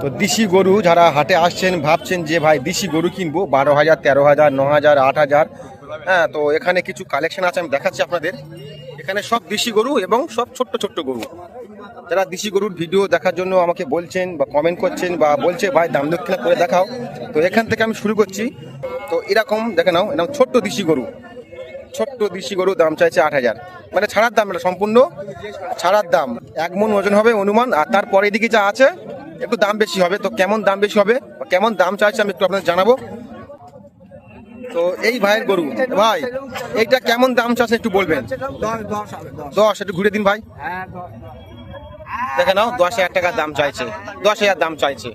তো দেশি গরু যারা হাটে আসছেন, ভাবছেন যে ভাই দেশি গরু কিনবো, বারো হাজার, তেরো হাজার, ন হাজার, আট হাজার হ্যাঁ তো এখানে কিছু কালেকশন আছে, আমি দেখাচ্ছি আপনাদের। এখানে সব দেশি গরু এবং সব ছোট্ট ছোট্ট গরু। যারা দেশি গরুর ভিডিও দেখার জন্য আমাকে বলছেন বা কমেন্ট করছেন বা বলছে, ভাই, দাম দক্ষিণা করে দেখাও। তো এখান থেকে আমি শুরু করছি। তো এরকম, দেখে নাও, এরকম ছোট্ট দেশি গরু। ছোট্ট দেশি গরু দাম চাইছে আট হাজার। মানে ছাড়ার দাম এটা সম্পূর্ণ ছাড়ার দাম। এক মন ওজন হবে, অনুমান, আর তারপরে এদিকে যা আছে একটু দাম বেশি হবে। তো কেমন দাম বেশি হবে? কেমন দাম চাইছে আমি একটু আপনাদের জানাব। তো এই ভাইয়ের গরু, ভাই, এইটা কেমন দাম চাচ্ছে একটু বলবেন? দশ, একটু ঘুরে দিন ভাই। দেখে নাও, দশ হাজার টাকার দাম চাইছে। দশ হাজার দাম চাইছে।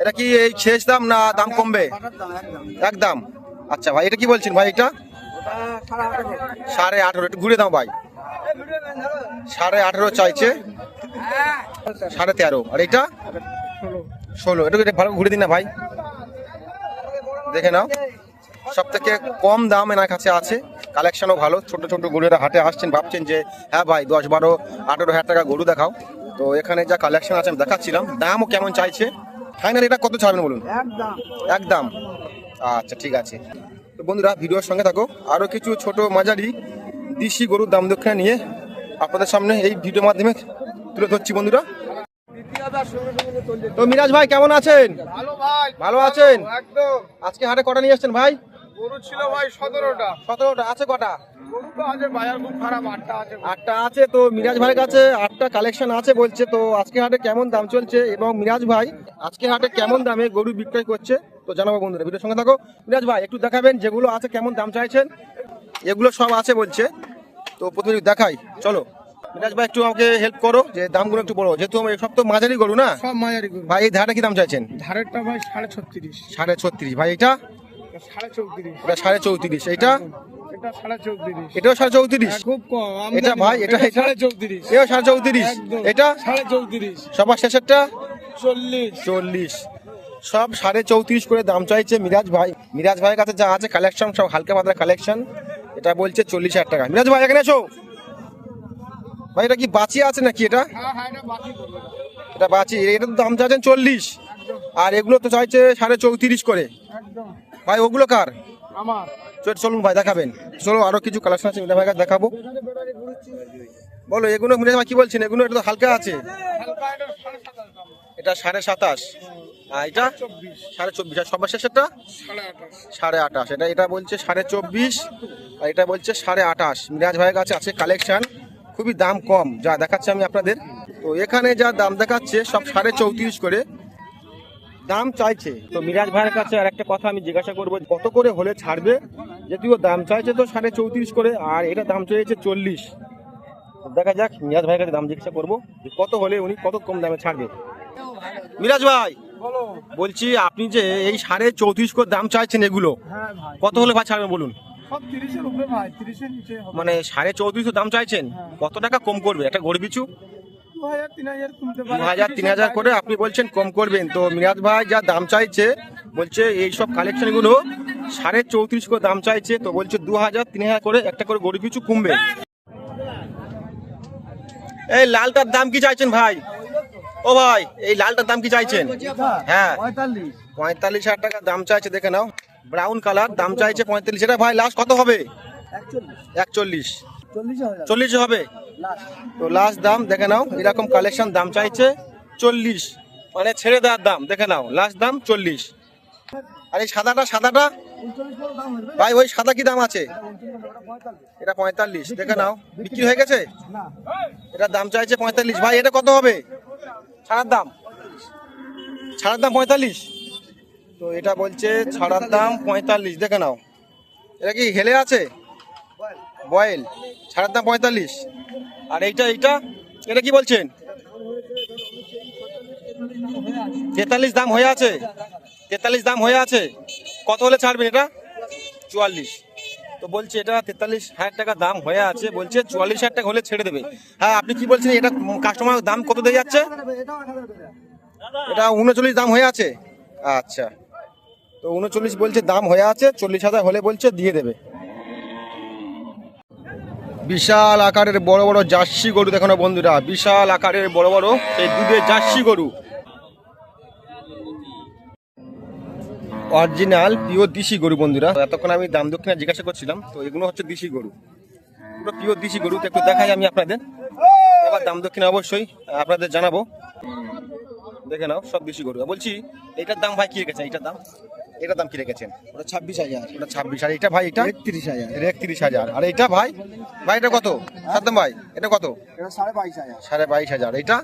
এটা কি এই শেষ দাম না দাম কমবে? একদম। আচ্ছা ভাই, এটা কি বলছেন ভাই এটা? সাড়ে আঠেরো, একটু ঘুরে দাও ভাই। সাড়ে আঠেরো চাইছে। সাড়ে তেরো। আর এটা ষোলো। এটা ভালো ঘুরে দিন না ভাই। দেখে নাও। সব থেকে কম দাম এনার কাছে আছে। কালেকশনও ভালো। ছোট ছোট গরুরা হাটে আসছেন ভাবছেন যে হ্যাঁ ভাই দশ বারো আঠেরো হাজার টাকা গরু দেখাও। তো এখানে যা কালেকশন আছে আমি দেখাচ্ছিলাম। দামও কেমন চাইছে? ফাইনাল এটা কত ছাড়বেন বলুন? একদম। একদম। আচ্ছা ঠিক আছে। তো বন্ধুরা ভিডিওর সঙ্গে থাকো। আরও কিছু ছোট মাঝারি দেশি গরুর দাম দক্ষিণা নিয়ে আপনাদের সামনে এই ভিডিওর মাধ্যমে তুলে ধরছি বন্ধুরা। তো মিরাজ ভাই কেমন আছেন? ভালো ভাই। ভালো আছেন? একদম। আজকে হাটে কটা নিয়ে আসছেন ভাই? গরু ছিল ভাই সতেরোটা। সতেরোটা আছে কটা? গরু তো আছে বাজার খুব খারাপ আটটা আছে। তো মিরাজ ভাইয়ের কাছে আটটা কালেকশন আছে বলছে তো আজকে হাটে কেমন দাম চলছে? এবং মিরাজ ভাই আজকে হাটে কেমন দামে গরু বিক্রয় করছে? তো জানাব বন্ধুরা ভিডিওর সঙ্গে থাকো। মিরাজ ভাই একটু দেখাবেন যেগুলো আছে কেমন দাম চাইছেন? এগুলো সব আছে বলছে। তো প্রথমে দেখাই চলো। মিরাজ ভাই একটু আমাকে হেল্প করো যে দামগুলো একটু বলো যেহেতু আমার সব তো মাঝারি গরু না? সব মাঝারি গরু। ভাই এই ধারটা কি দাম চাইছেন? ধারেরটা ভাই সাড়ে ছত্রিশ। সাড়ে ছত্রিশ। ভাই এটা? সাড়ে চৌত্রিশ। এটা সাড়ে চৌত্রিশ। এটা? এটাও সাড়ে চৌত্রিশ? হ্যাঁ, খুব কম। এটা ভাই এটা এটা সাড়ে চৌত্রিশ। এটাও সাড়ে চৌত্রিশ? এটা? সাড়ে চৌত্রিশ। সবার শেষেরটা? চল্লিশ। চল্লিশ। সব সাড়ে চৌত্রিশ করে দাম চাইছে মিরাজ ভাই। মিরাজ ভাইয়ের কাছে যা আছে কালেকশন সব হালকা পাতলা কালেকশন এটা বলছে চল্লিশ হাজার টাকা। মিরাজ ভাই এখানে এসো। ভাই এটা কি বাঁচি আছে নাকি এটা? হ্যাঁ হ্যাঁ এটা বাঁচি। এটা তো দাম চাইছেন চল্লিশ। আর এগুলো তো চাইছে সাড়ে চৌত্রিশ করে। ভাই ওগুলো কার? আমার। চল- চলুন ভাই দেখাবেন। চলো আরও কিছু কালেকশন আছে মিরাজ ভাই দেখাবো। বলো এগুলো মিরাজ ভাই কি বলছেন? এগুলো এটা তো হালকা আছে। এটা সাড়ে সাতাশ এটা সাড়ে আর এটা? চব্বিশ। সাড়ে চব্বিশ। আর সবার শেষেরটা? সাড়ে আঠাশ। এটা এটা বলছে সাড়ে চব্বিশ। আর এটা বলছে সাড়ে আঠাশ। মিরাজ ভাইয়ের কাছে আছে কালেকশন খুবই দাম কম যা দেখাচ্ছে আমি আপনাদের। তো এখানে যা দাম দেখাচ্ছে সব সাড়ে চৌত্রিশ করে। দাম চাইছে। তো মিরাজ ভাইয়ের কাছে আর একটা কথা আমি জিজ্ঞাসা করব কত করে হলে ছাড়বে? যদিও দাম চাইছে তো সাড়ে চৌত্রিশ করে আর এটা দাম চাইছে চল্লিশ। দেখা যাক মিরাজ ভাইয়ের কাছে দাম জিজ্ঞাসা করব কত হলে উনি কত কম দামে ছাড়বে। মিরাজ ভাই বলো বলছি আপনি যে এই সাড়ে চৌত্রিশ করে দাম চাইছেন এগুলো হ্যাঁ কত হলে ভাই ছাড়বেন বলুন? সব তিরিশের উপরে ভাই তিরিশের নিচে হবে। মানে সাড়ে চৌত্রিশশো দাম চাইছেন? কত টাকা কম করবে? একটা গড় দু হাজার তিন হাজার করে আপনি বলছেন কম করবেন। তো মিরাজ ভাই যা দাম চাইছে বলছে এই সব কালেকশন সাড়ে চৌত্রিশ করে দাম চাইছে তো বলছে দু হাজার তিন হাজার করে একটা করে কমবে। এই লালটার দাম কি চাইছেন ভাই? ও ভাই এই লালটার দাম কি চাইছেন? হ্যাঁ। পঁয়তাল্লিশ। পঁয়তাল্লিশ হাজার টাকা দাম চাইছে দেখে নাও। ব্রাউন কালার দাম চাইছে পঁয়তাল্লিশ। এটা ভাই লাস্ট কত হবে? একচল্লিশ। চল্লিশ হবে? তো লাস্ট দাম, দেখে নাও, এরকম কালেকশন দাম চাইছে চল্লিশ। মানে ছেড়ে দেওয়ার দাম, দেখে নাও লাস্ট দাম চল্লিশ। আর এই সাদাটা সাদাটা? ভাই, ওই সাদা কি দাম আছে? এটা পঁয়তাল্লিশ, দেখে নাও, বিক্রি হয়ে গেছে? এটা দাম চাইছে পঁয়তাল্লিশ। ভাই, এটা কত হবে? ছাড়ার দাম? ছাড়ার দাম পঁয়তাল্লিশ? তো এটা বলছে ছাড়ার দাম পঁয়তাল্লিশ, দেখে নাও। এটা কি হেলে আছে? বয়েল। ছাড়ার দাম পঁয়তাল্লিশ। আর এইটা এইটা? এটা কি বলছেন? তেতাল্লিশ দাম হয়ে আছে। তেতাল্লিশ দাম হয়ে আছে। কত হলে ছাড়বেন এটা? চুয়াল্লিশ। তো বলছে এটা তেতাল্লিশ হাজার টাকা দাম হয়ে আছে। বলছে চুয়াল্লিশ হাজার টাকা হলে ছেড়ে দেবে। হ্যাঁ আপনি কি বলছেন? এটা কাস্টমার দাম কত দিয়ে যাচ্ছে? এটা উনচল্লিশ দাম হয়ে আছে। আচ্ছা। তো উনচল্লিশ বলছে দাম হয়ে আছে, চল্লিশ হাজার হলে বলছে দিয়ে দেবে। বিশাল আকারের বড় বড় জার্সি গরু দেখো না বন্ধুরা, বিশাল আকারের বড় বড় এই দুধের জার্সি গরু। অরিজিনাল পিওর দেশি গরু বন্ধুরা। এতক্ষণ আমি দাম দক্ষিণা জিজ্ঞাসা করছিলাম, তো এগুলো হচ্ছে দেশি গরু। পুরো পিওর দেশি গরু তো একটু দেখাই আমি আপনাদের। এবার দাম দক্ষিণা অবশ্যই, আপনাদের জানাব। দেখে নাও, সব দেশি গরু। বলছি, এটার দাম ভাই কি রেখেছে? এটার দাম? এটার দাম কি রেখেছেন? ওটা ছাব্বিশ হাজার। ওটা ছাব্বিশ আর এটা ভাই এটা? একত্রিশ হাজার। এটা একত্রিশ হাজার। আর এটা ভাই? ভাই এটা কত? সাদ্দাম ভাই এটা কত? এটা সাড়ে বাইশ হাজার। সাড়ে বাইশ হাজার। এটা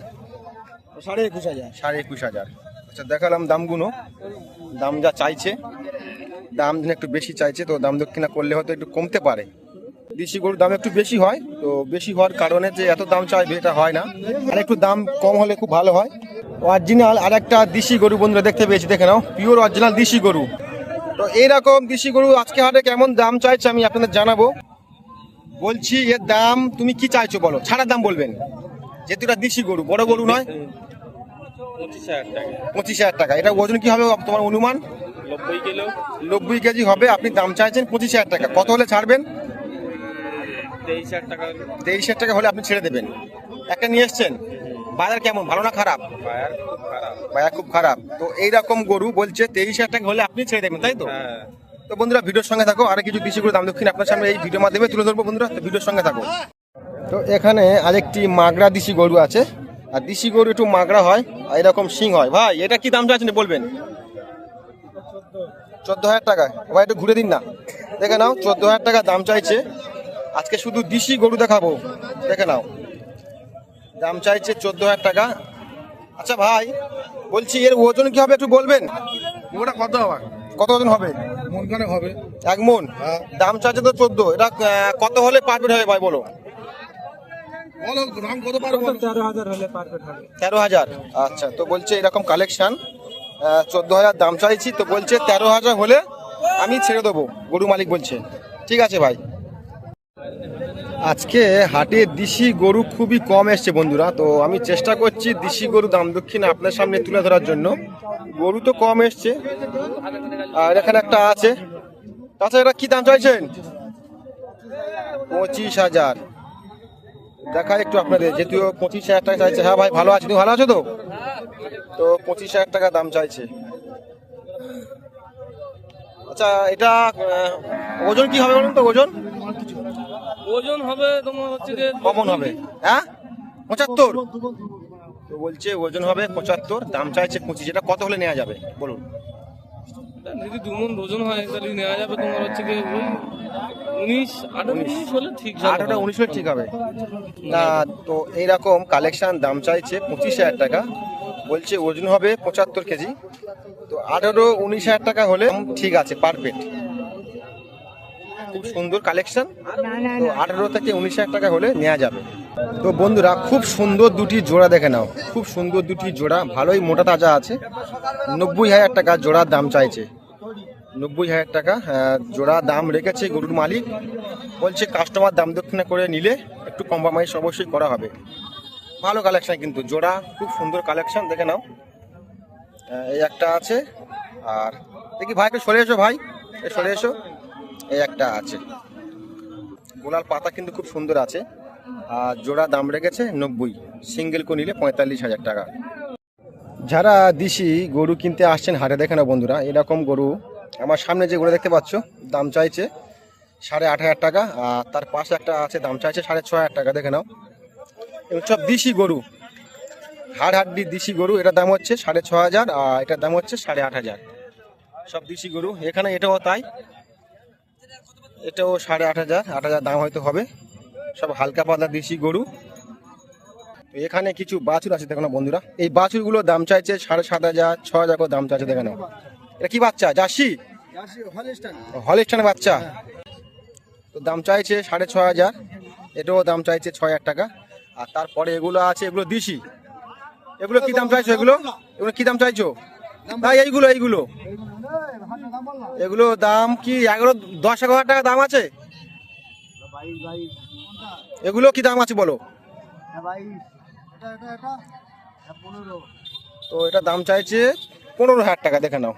সাড়ে একুশ হাজার। সাড়ে একুশ হাজার। আচ্ছা দেখালাম দামগুলো। দাম যা চাইছে দাম যেন একটু বেশি চাইছে তো দাম দক্ষিণা করলে হয়তো একটু কমতে পারে। দেশি গরুর দাম একটু বেশি হয় তো বেশি হওয়ার কারণে যে এত দাম চাইবে এটা হয় না। আর একটু দাম কম হলে খুব ভালো হয়। অরিজিনাল আর একটা দেশি গরু বন্ধুরা দেখতে পেয়েছি দেখে নাও। পিওর অরিজিনাল দেশি গরু। তো এইরকম দেশি গরু আজকে হাটে কেমন দাম চাইছে আমি আপনাদের জানাব। বলছি এর দাম তুমি কি চাইছো বলো? ছাড়ার দাম বলবেন। যেহেতু এটা দেশি গরু বড় গরু নয়। পঁচিশ হাজার টাকা। এটা ওজন কি হবে তোমার অনুমান? নব্বই কেজি হবে আপনি দাম চাইছেন পঁচিশ হাজার টাকা। কত হলে ছাড়বেন? টাকা তেইশ হাজার টাকা হলে আপনি ছেড়ে দেবেন। একটা নিয়ে এসছেন? বাজার কেমন? ভালো না খারাপ? বায়ার খুব খারাপ। বাজার খুব খারাপ। তো এইরকম গরু বলছে তেইশ হাজার টাকা হলে আপনি ছেড়ে দেবেন তাই তো? হ্যাঁ। তো বন্ধুরা ভিডিওর সঙ্গে থাকো আর কিছু দেশি গরু দাম দক্ষিণ আপনার সামনে এই ভিডিওর মাধ্যমে তুলে ধরবো বন্ধুরা। তো ভিডিওর সঙ্গে থাকো। তো এখানে আরেকটি মাগরা দেশি গরু আছে। আর দেশি গরু একটু মাগরা হয় আর এরকম সিং হয়। ভাই এটা কি দাম চাচ্ছেন বলবেন? চোদ্দ হাজার টাকা। ভাই একটু ঘুরে দিন না। দেখে নাও চোদ্দ হাজার টাকা দাম চাইছে। আজকে শুধু দেশি গরু দেখাবো। দেখে নাও। দাম চাইছে চোদ্দ হাজার টাকা। আচ্ছা ভাই বলছি এর ওজন কি হবে একটু বলবেন? ওটা কত হবে? কত ওজন হবে? মন কানে হবে। এক মন? দাম চাইছে তো চোদ্দ। এটা কত হলে পারফেক্ট হবে ভাই বলো? বলো দাম কত পারব তেরো হাজার হলে তেরো হাজার। আচ্ছা তো বলছে এরকম কালেকশন চোদ্দ হাজার দাম চাইছি তো বলছে তেরো হাজার হলে আমি ছেড়ে দেবো। গরু মালিক বলছে। ঠিক আছে ভাই। আজকে হাটে দেশি গরু খুবই কম এসছে বন্ধুরা, তো আমি চেষ্টা করছি দেশি গরু দাম দক্ষিণে আপনার সামনে তুলে ধরার জন্য। গরু তো কম এসছে। আর এখানে একটা আছে। তাছাড়া এটা কি দাম চাইছেন? পঁচিশ হাজার। দেখা একটু আপনাদের যেহেতু পঁচিশ হাজার টাকা চাইছে। হ্যাঁ ভাই, ভালো আছে। তুমি ভালো আছো তো? তো পঁচিশ হাজার টাকা দাম চাইছে। আচ্ছা এটা ওজন কি হবে বলুন তো? ওজন? ওজন হবে তোমার হচ্ছে যে কমন হবে। হ্যাঁ? পঁচাত্তর। তো বলছে ওজন হবে পঁচাত্তর দাম চাইছে পঁচিশ এটা কত হলে নেওয়া যাবে? বলুন। যদি দুমন ওজন হয় তাহলে নেওয়া যাবে তোমার হচ্ছে কি ওই উনিশ আঠারো উনিশ। হলে ঠিক আঠারোটা উনিশ হলে ঠিক হবে। না তো এইরকম কালেকশন দাম চাইছে পঁচিশ হাজার টাকা। বলছে ওজন হবে পঁচাত্তর কেজি। তো আঠারো উনিশ হাজার টাকা হলে ঠিক আছে পারফেক্ট খুব সুন্দর কালেকশন আঠারো থেকে উনিশ হাজার টাকা হলে নেওয়া যাবে। তো বন্ধুরা খুব সুন্দর দুটি জোড়া দেখে নাও। খুব সুন্দর দুটি জোড়া ভালোই মোটা তাজা আছে। নব্বই হাজার টাকা জোড়ার দাম চাইছে। নব্বই হাজার টাকা জোড়া দাম রেখেছে গরুর মালিক। বলছে কাস্টমার দাম দক্ষিণা করে নিলে একটু কম্প্রোমাইজ অবশ্যই করা হবে। ভালো কালেকশন কিন্তু জোড়া খুব সুন্দর কালেকশন দেখে নাও। এই একটা আছে। আর দেখি ভাই একটু সরে এসো ভাই। সরে এসো। এই একটা আছে। গোলার পাতা কিন্তু খুব সুন্দর আছে। আর জোড়া দাম রেখেছে নব্বই। সিঙ্গেল কো নিলে পঁয়তাল্লিশ হাজার টাকা। যারা দিশি গরু কিনতে আসছেন হাটে দেখে না বন্ধুরা, এরকম গরু আমার সামনে যে গরু দেখতে পাচ্ছ, দাম চাইছে সাড়ে আট হাজার টাকা, আর তার পাশে একটা আছে, দাম চাইছে সাড়ে ছ হাজার টাকা, দেখে নাও। এবং সব দিশি গরু। হাড় হাড্ডি দিশি গরু এটার দাম হচ্ছে সাড়ে ছ হাজার, আর এটার দাম হচ্ছে সাড়ে আট হাজার। সব দিশি গরু। এখানে এটাও তাই। এটাও সাড়ে আট হাজার আট হাজার দাম হয়তো হবে। সব হালকা পাতলা দেশি গরু। তো এখানে কিছু বাছুর আছে দেখো না বন্ধুরা। এই বাছুরগুলোর দাম চাইছে সাড়ে সাত হাজার ছ হাজার করে দাম চাইছে দেখে নাও। এটা কি বাচ্চা? জার্সি? হলিস্টানের বাচ্চা? তো দাম চাইছে সাড়ে ছ হাজার এটাও দাম চাইছে ছ হাজার টাকা। আর তারপরে এগুলো আছে এগুলো দিশি। এগুলো কি দাম চাইছো এগুলো? এগুলো কি দাম চাইছো? ভাই এইগুলো। এইগুলো এগুলো দাম কি এগারো দশ এগারো টাকা দাম আছে? এগুলো কি দাম আছে বলো? তো এটা দাম চাইছে পনেরো হাজার টাকা, দেখে নাও।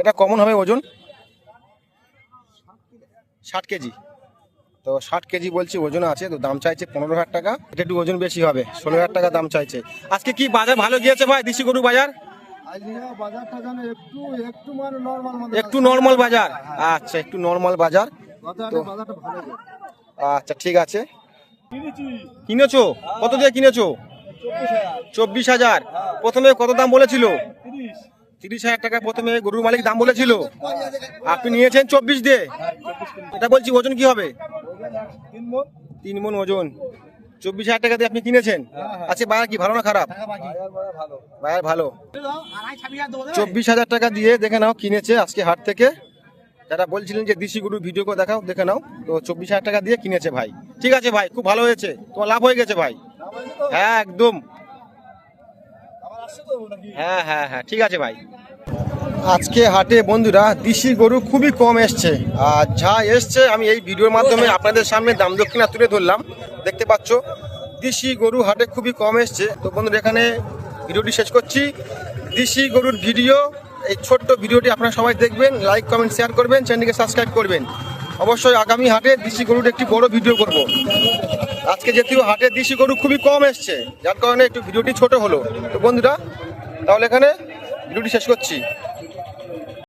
এটা কমন হবে ওজন? ষাট কেজি। তো ষাট কেজি বলছি, ওজন আছে, তো দাম চাইছে পনেরো হাজার টাকা। এটা একটু ওজন বেশি হবে, ষোলো হাজার টাকা দাম চাইছে। আজকে কি বাজার ভালো গিয়েছে ভাই, দেশি গরু বাজার? একটু একটু মানে নর্মাল মানে একটু নর্মাল বাজার? আচ্ছা একটু নর্মাল বাজার। আচ্ছা ঠিক আছে। কিনেছো। কত দিয়ে কিনেছো? চব্বিশ হাজার। প্রথমে কত দাম বলেছিল? তিরিশ। হাজার টাকা প্রথমে গরুর মালিক দাম বলেছিল। আপনি নিয়েছেন চব্বিশ দিয়ে? এটা বলছি ওজন কি হবে? তিন তিন মন ওজন। চব্বিশ হাজার টাকা দিয়ে আপনি কিনেছেন? আচ্ছা বাজার কি ভালো না খারাপ? ভালো বাজার ভালো। চব্বিশ হাজার টাকা দিয়ে দেখে নাও কিনেছে আজকে হাট থেকে। যারা বলছিলেন যে দিশি গরুর ভিডিও করে দেখাও দেখে নাও। তো চব্বিশ হাজার টাকা দিয়ে কিনেছে ভাই। ঠিক আছে ভাই খুব ভালো হয়েছে। তোমার লাভ হয়ে গেছে ভাই। হ্যাঁ একদম। হ্যাঁ হ্যাঁ হ্যাঁ ঠিক আছে ভাই। আজকে হাটে বন্ধুরা দিশি গরু খুবই কম এসছে। আর যা এসছে, আমি এই ভিডিওর মাধ্যমে আপনাদের সামনে দাম দক্ষিণা তুলে ধরলাম। দেখতে পাচ্ছ, দিশি গরু হাটে খুবই কম এসছে। তো বন্ধুরা, এখানে ভিডিওটি শেষ করছি। দিশি গরুর ভিডিও, এই ছোট্ট ভিডিওটি আপনারা সবাই দেখবেন লাইক কমেন্ট শেয়ার করবেন চ্যানেলকে সাবস্ক্রাইব করবেন। অবশ্যই আগামী হাটে দিশি গরুর একটি বড় ভিডিও করব। আজকে যেহেতু হাটে দিশি গরু খুবই কম এসছে, যার কারণে একটু ভিডিওটি ছোট হলো। তো বন্ধুরা, তাহলে এখানে ভিডিওটি শেষ করছি।